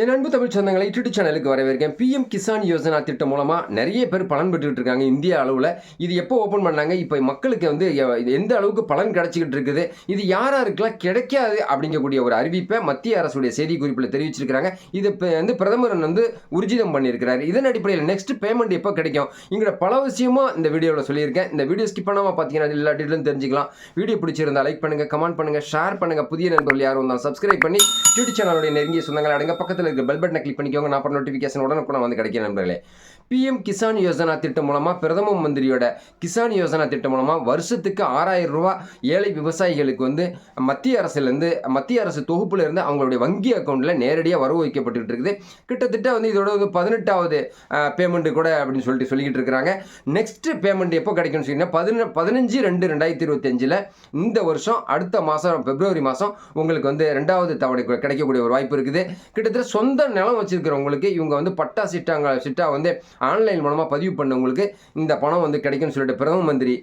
என் அன்பு தமிழ் சொந்தங்களை யூடியூப் சேனலுக்கு வரவேற்கேன் பிஎம் கிசான் யோஜனா திட்டம் மூலமாக நிறைய பேர் பலன் பெற்றுக்கிட்டு இருக்காங்க. இந்திய அளவில் இது எப்போ ஓப்பன் பண்ணாங்க? இப்போ மக்களுக்கு வந்து எந்த அளவுக்கு பலன் கிடைச்சிக்கிட்டு இருக்குது? இது யார் கிடைக்காது அப்படிங்கக்கூடிய ஒரு அறிவிப்பை மத்திய அரசுடைய செய்திக்குறிப்பில் தெரிவிச்சிருக்கிறாங்க. இது இப்போ வந்து பிரதமர் வந்து உர்ஜிதம் பண்ணியிருக்கிறாரு. இதன் அடிப்படையில் நெக்ஸ்ட் பேமெண்ட் எப்போ கிடைக்கும்? இங்கே பல விஷயமும் இந்த வீடியோவில் சொல்லியிருக்கேன். இந்த வீடியோ ஸ்கிப் பண்ணாமல் பார்த்தீங்கன்னா எல்லா டீட்டெயிலும் தெரிஞ்சுக்கலாம். வீடியோ பிடிச்சிருந்தா லைக் பண்ணுங்கள் கமெண்ட் பண்ணுங்கள் ஷேர் பண்ணுங்கள் புதிய நண்பர்கள் யாரும் வந்தாலும் சப்ஸ்கிரைப் பண்ணி யூடியூப் சேனலுடைய நெருங்கிய சொந்தங்களை அடங்க பக்கத்தில் பக்கத்தில் இருக்க பெல் பட்டனை கிளிக் பண்ணிக்கோங்க. நான் அப்புறம் நோட்டிஃபிகேஷன் உடனுக்குடன் வந்து கிடைக்கிற நண்பர்களே. பிஎம் கிசான் யோஜனா திட்டம் மூலமாக பிரதம மந்திரியோட கிசான் யோஜனா திட்டம் மூலமாக வருஷத்துக்கு ஆறாயிரம் ரூபா ஏழை விவசாயிகளுக்கு வந்து மத்திய அரசுலேருந்து மத்திய அரசு தொகுப்புலேருந்து அவங்களுடைய வங்கி அக்கௌண்ட்டில் நேரடியாக வரவு வைக்கப்பட்டுக்கிட்டு இருக்குது. கிட்டத்தட்ட வந்து இதோட வந்து பதினெட்டாவது பேமெண்ட்டு கூட அப்படின்னு சொல்லிட்டு சொல்லிக்கிட்டு இருக்கிறாங்க. நெக்ஸ்ட் பேமெண்ட் எப்போ கிடைக்கும்னு சொன்னீங்கன்னா பதின பதினஞ்சு ரெண்டு ரெண்டாயிரத்தி இருபத்தஞ்சில் இந்த வருஷம் அடுத்த மாதம் பிப்ரவரி மாதம் உங்களுக்கு வந்து ரெண்டாவது தவணை கிடைக்கக்கூடிய ஒரு வாய்ப்பு இருக்குது. கிட்டத்தட்ட சொந்த நிலம் வச்சிருக்கிறவங்களுக்கு இவங்க வந்து பட்டா சிட்டாங்க சிட்டா வந்து ஆன்லைன் மூலமாக பதிவு பண்ணவங்களுக்கு இந்த பணம் வந்து கிடைக்கும்னு சொல்லிட்டு பிரதம மந்திரி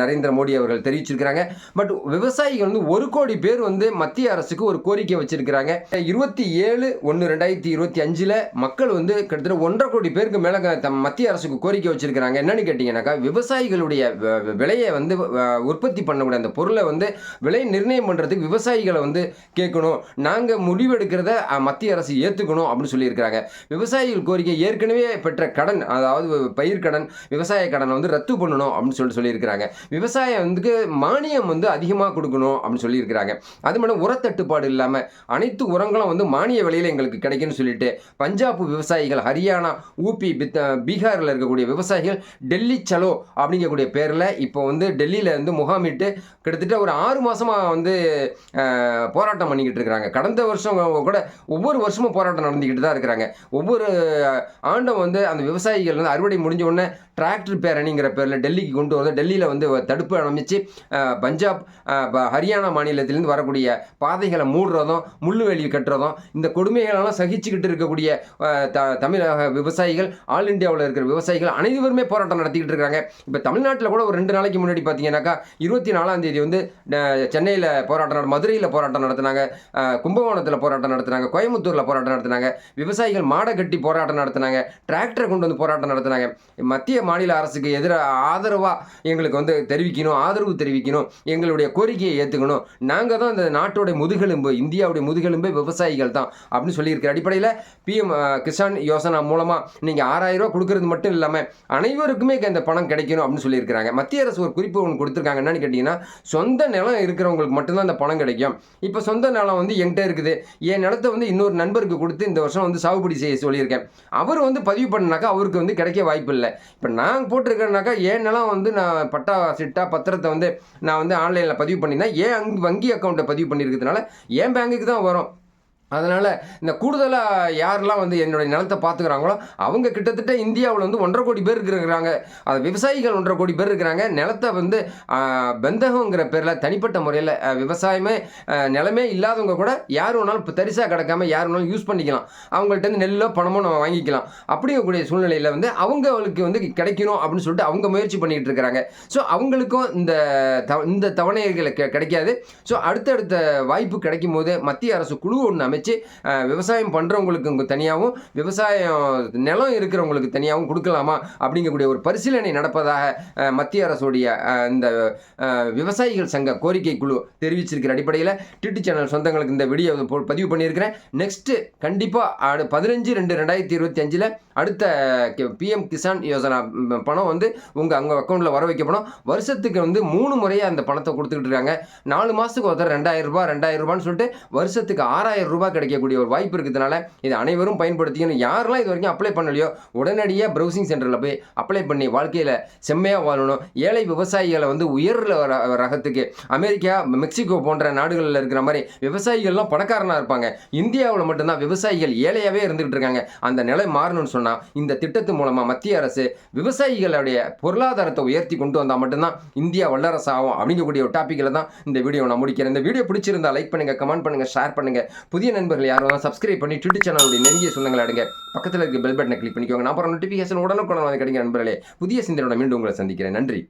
நரேந்திர மோடி அவர்கள் தெரிவிச்சிருக்கிறாங்க. பட் விவசாயிகள் வந்து ஒரு கோடி பேர் வந்து மத்திய அரசுக்கு ஒரு கோரிக்கை வச்சிருக்கிறாங்க. இருபத்தி ஏழு ஒன்று ரெண்டாயிரத்தி இருபத்தி அஞ்சில் மக்கள் வந்து கிட்டத்தட்ட ஒன்றரை கோடி பேருக்கு மேலே மத்திய அரசுக்கு கோரிக்கை வச்சிருக்கிறாங்க. என்னன்னு கேட்டிங்கன்னாக்கா விவசாயிகளுடைய வ- விலையை வந்து உற்பத்தி பண்ணக்கூடிய அந்த பொருளை வந்து விலை நிர்ணயம் பண்ணுறதுக்கு விவசாயிகளை வந்து கேட்கணும். நாங்கள் முடிவெடுக்கிறத மத்திய அரசு ஏற்றுக்கணும் அப்படின்னு சொல்லியிருக்கிறாங்க. விவசாயிகள் கோரிக்கை ஏற்கனவே பெற்ற கடன் அதாவது பயிர் கடன் விவசாய கடனை வந்து ரத்து பண்ணணும் அப்படின்னு சொல்லிட்டு சொல்லியிருக்கிறாங்க. விவசாயம் வந்து மானியம் வந்து அதிகமாக கொடுக்கணும் அப்படின்னு சொல்லியிருக்கிறாங்க. அது மட்டும் உரத்தட்டுப்பாடு இல்லாமல் அனைத்து உரங்களும் வந்து மானிய விலையில் எங்களுக்கு கிடைக்கும்னு சொல்லிட்டு பஞ்சாப் விவசாயிகள் ஹரியானா ஊபி பீகாரில் இருக்கக்கூடிய விவசாயிகள் டெல்லி சலோ அப்படிங்கக்கூடிய பேரில் இப்போ வந்து டெல்லியில் வந்து முகாமிட்டு கிட்டத்தட்ட ஒரு ஆறு மாசமாக வந்து போராட்டம் பண்ணிக்கிட்டு இருக்கிறாங்க. கடந்த வருஷம் கூட ஒவ்வொரு வருஷமும் போராட்டம் நடந்துக்கிட்டு தான் இருக்கிறாங்க. ஒவ்வொரு ஆண்டும் வந்து அந்த விவசாயிகள் வந்து அறுவடை முடிஞ்ச உடனே டிராக்டர் பேரணிங்கிற பேரில் டெல்லிக்கு கொண்டு வந்து டெல்லியில் வந்து தடுப்பு அமைச்சு பஞ்சாப் ஹரியானா மாநிலத்திலேருந்து வரக்கூடிய பாதைகளை மூடுறதும் முள்ளுவேலி கட்டுறதும் இந்த கொடுமைகளெல்லாம் சகிச்சுக்கிட்டு இருக்கக்கூடிய த தமிழக விவசாயிகள் ஆல் இந்தியாவில் இருக்கிற விவசாயிகள் அனைவருமே போராட்டம் நடத்திக்கிட்டு இருக்காங்க. இப்போ தமிழ்நாட்டில் கூட ஒரு ரெண்டு நாளைக்கு முன்னாடி பார்த்தீங்கன்னாக்கா இருபத்தி நாலாம் தேதி வந்து சென்னையில் போராட்டம் மதுரையில் போராட்டம் நடத்தினாங்க கும்பகோணத்தில் போராட்டம் நடத்தினாங்க கோயம்புத்தூரில் போராட்டம் நடத்தினாங்க. விவசாயிகள் மாடை கட்டி போராட்டம் நடத்தினாங்க. டிராக்டரை கொண்டு வந்து போராட்டம் நடத்தினாங்க. மத்திய மாநில அரசுக்கு எதிராக ஆதரவாக எங்களுக்கு வந்து தெரிவிக்கணும் ஆதரவு தெரிவிக்கணும் எங்களுடைய கோரிக்கையை ஏற்றுக்கணும் நாங்கள் தான் இந்த நாட்டுடைய முதுகெலும்பு இந்தியாவுடைய முதுகெலும்பு விவசாயிகள் தான் அப்படின்னு சொல்லியிருக்கிற அடிப்படையில் பிஎம் கிசான் யோசனா மூலமாக நீங்கள் ஆறாயிரம் ரூபா கொடுக்கறது மட்டும் இல்லாமல் அனைவருக்குமே இந்த பணம் கிடைக்கணும் அப்படின்னு சொல்லியிருக்கிறாங்க. மத்திய அரசு ஒரு குறிப்பு ஒன்று கொடுத்துருக்காங்க. என்னன்னு கேட்டிங்கன்னா சொந்த நிலம் இருக்கிறவங்களுக்கு மட்டும்தான் அந்த பணம் கிடைக்கும். இப்போ சொந்த நிலம் வந்து என்கிட்ட இருக்குது. என் நிலத்தை வந்து இன்னொரு நண்பருக்கு கொடுத்து இந்த வருஷம் வந்து சாகுபடி செய்ய சொல்லியிருக்கேன். அவர் வந்து பதிவு பண்ணாக்கா அவருக்கு வந்து கிடைக்க வாய்ப்பு இல்லை. இப்போ நான் போட்டிருக்கேன்னாக்கா ஏன் நிலம் வந்து நான் பட்டா சிட்டா பத்திரத்தை வந்து நான் வந்து ஆன்லைனில் பதிவு பண்ணியிருந்தேன். ஏன் அங்கே வங்கி அக்கௌண்ட்டை பதிவு பண்ணியிருக்கிறதுனால என் பேங்குக்கு தான் வரும்? அதனால் இந்த கூடுதலாக யாரெல்லாம் வந்து என்னுடைய நிலத்தை பார்த்துக்கிறாங்களோ அவங்க கிட்டத்தட்ட இந்தியாவில் வந்து ஒன்றரை கோடி பேர் இருக்கிறாங்க. அது விவசாயிகள் ஒன்றரை கோடி பேர் இருக்கிறாங்க. நிலத்தை வந்து பெந்தகங்கிற பேரில் தனிப்பட்ட முறையில் விவசாயமே நிலமே இல்லாதவங்க கூட யார் வேணாலும் இப்போ தரிசாக கிடக்காம யார் வேணாலும் யூஸ் பண்ணிக்கலாம். அவங்கள்ட்ட இருந்து நெல்லோ பணமோ நம்ம வாங்கிக்கலாம். அப்படிங்கக்கூடிய சூழ்நிலையில் வந்து அவங்களுக்கு வந்து கிடைக்கணும் அப்படின்னு சொல்லிட்டு அவங்க முயற்சி பண்ணிகிட்டு இருக்கிறாங்க. ஸோ அவங்களுக்கும் இந்த தவ இந்த தவணைகளை கெ- கிடைக்காது. ஸோ அடுத்தடுத்த வாய்ப்பு கிடைக்கும் போது மத்திய அரசு குழு ஒன்று அமைச்சு வச்சு விவசாயம் பண்ணுறவங்களுக்கு தனியாகவும் விவசாயம் நிலம் இருக்கிறவங்களுக்கு தனியாகவும் கொடுக்கலாமா? அப்படிங்கக்கூடிய ஒரு பரிசீலனை நடப்பதாக மத்திய அரசுடைய இந்த விவசாயிகள் சங்க கோரிக்கை குழு தெரிவிச்சிருக்கிற அடிப்படையில் டிடி சேனல் சொந்தங்களுக்கு இந்த வீடியோ போ- பதிவு பண்ணியிருக்கிறேன். நெக்ஸ்ட்டு கண்டிப்பாக பதினஞ்சு ரெண்டு ரெண்டாயிரத்தி இருபத்தி அஞ்சில் அடுத்த பிஎம் கிசான் யோஜனா பணம் வந்து உங்கள் அங்கே அக்கௌண்ட்டில் வர வைக்கப்படும். வருஷத்துக்கு வந்து மூணு முறையாக அந்த பணத்தை கொடுத்துக்கிட்டு இருக்காங்க. நாலு மாதத்துக்கு ஒருத்தர் ரெண்டாயிரம் ரூபாய் ரெண்டாயிரம் ரூபான்னு சொல்லிட்டு வருஷத்துக்கு ஆறாயிரம் ரூபாய் கிடைக்கக்கூடிய ஒரு வாய்ப்பு இருக்கிறதுனால இது அனைவரும் பயன்படுத்திக்கணும் யாரெல்லாம் இது வரைக்கும் அப்ளை பண்ணலையோ உடனடியாக ப்ரௌசிங் சென்டரில் போய் அப்ளை பண்ணி வாழ்க்கையில் செம்மையாக வாழணும். ஏழை விவசாயிகளை வந்து உயர் ரகத்துக்கு அமெரிக்கா மெக்சிகோ போன்ற நாடுகளில் இருக்கிற மாதிரி விவசாயிகள்லாம் பணக்காரனாக இருப்பாங்க. இந்தியாவில் மட்டும்தான் விவசாயிகள் ஏழையாகவே இருந்துகிட்டு இருக்காங்க. அந்த நிலை மாறணும்னு சொன்னால் இந்த திட்டத்து மூலமாக மத்திய அரசு விவசாயிகளுடைய பொருளாதாரத்தை உயர்த்தி கொண்டு வந்தால் மட்டும்தான் இந்தியா வல்லரசு ஆகும் அப்படிங்கக்கூடிய ஒரு டாப்பிக்கில் தான் இந்த வீடியோ நான் முடிக்கிறேன். இந்த வீடியோ பிடிச்சிருந்தா லைக் பண்ணுங்கள் கமெண்ட் பண்ணுங்கள் ஷேர் பண்ணுங்கள் புதிய நண்பர்கள் யாரும் சப்ஸ்கிரைப் பண்ணி ட்விட்டர் சேனலுடைய நெருங்கிய சொந்தங்களை அடுங்க. பக்கத்தில் இருக்க பெல் பட்டனை கிளிக் பண்ணிக்கோங்க. நான் அப்புறம் நோட்டிஃபிகேஷன் உடனுக்குடன் வந்து கிடைக்கிற நண்பர்களே புதிய சிந்தனையோட மீண்டும் உங்களை சந்திக்கிறேன். நன்றி.